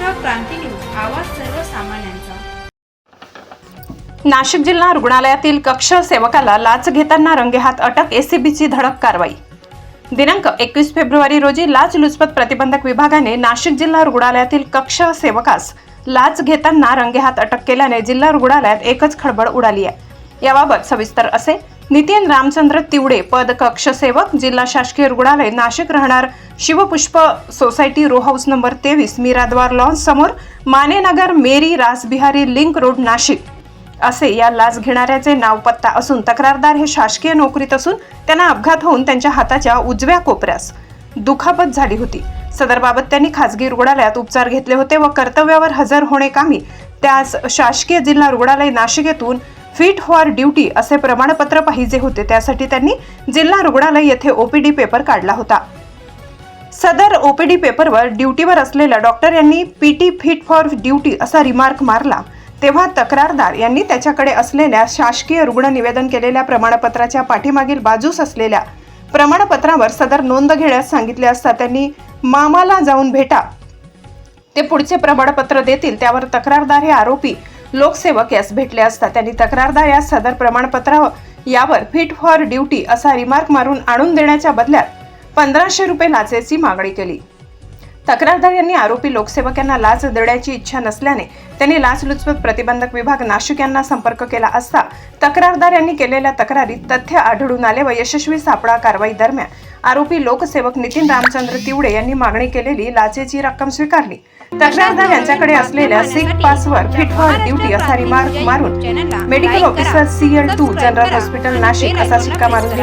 क्रांती news आवाज सर्वसामान्यांचा. नाशिक जिल्हा रुग्णालयातील कक्ष सेवकाला लाच घेताना रंगेहात अटक एसीबीची धडक कारवाई. दिनांक एकवीस फेब्रुवारी रोजी लाचलुचपत प्रतिबंधक विभागाने नाशिक जिल्हा रुग्णालयातील कक्ष सेवकास लाच घेताना रंगेहात अटक केल्याने जिल्हा रुग्णालयात एकच खळबळ उडाली आहे. याबाबत सविस्तर असे नितीन रामचंद्र तिवडे पद कक्ष सेवक जिल्हा शासकीय रुग्णालय नाशिक राहणार Shivpushpa society row house number तेवीस मिराद्वार लॉन्स समोर मानेनगर मेरी रासबिहारी लिंक रोड नाशिक. असे या लाच घेणाऱ्याचे नाव पत्ता असून तक्रारदार हे शासकीय नोकरीत असून त्यांना अपघात होऊन त्यांच्या हाताच्या उजव्या कोपऱ्यास दुखापत झाली होती. सदरबाबत त्यांनी खासगी रुग्णालयात उपचार घेतले होते व कर्तव्यावर हजर होणे कामी त्यास शासकीय जिल्हा रुग्णालय नाशिक येथून फिट फॉर ड्युटी असे प्रमाणपत्र पाहिजे होते. त्यासाठी त्यांनी जिल्हा रुग्णालय येथे ओपीडी पेपर काढला होता. सदर ओपीडी पेपरवर ड्युटीवर असलेल्या डॉक्टर यांनी पीटी फिट फॉर ड्युटी असा रिमार्क मारला. तेव्हा तक्रारदार यांनी त्याच्याकडे असलेल्या शासकीय रुग्ण निवेदन केलेल्या प्रमाणपत्राच्या पाठीमागील बाजूस असलेल्या प्रमाणपत्रावर सदर नोंद घेण्यास सांगितले असता त्यांनी मामाला जाऊन भेटा. ते पुढचे प्रमाणपत्र देतील त्यावर तक्रारदार हे आरोपी लोकसेवक यास भेटले असता त्यांनी तक्रारदार या सदर प्रमाणपत्र यावर फिट फॉर ड्युटी असा रिमार्क मारून आणून देण्याच्या बदल्यात पंधराशे रुपये लाचेची मागणी केली. तक्रारदार यांनी आरोपी लोकसेवक यांना लाच देण्याची इच्छा नसल्याने त्यांनी लाचलुचपत प्रतिबंधक विभाग नाशिक यांना संपर्क केला असता तक्रारदार यांनी केलेल्या तक्रारीत तथ्य आढळून आले व यशस्वी सापळा कारवाई दरम्यान आरोपी लोकसेवक नितीन रामचंद्र तिवडे यांनी मागणी केलेली लाचेची रक्कम स्वीकारली. तक्रारदार यांच्याकडे असलेल्या सिक पासवर फिट फॉर ड्युटी असा रिमार्क मारून medical officer CL two general hospital Nashik असा शिक्का मारून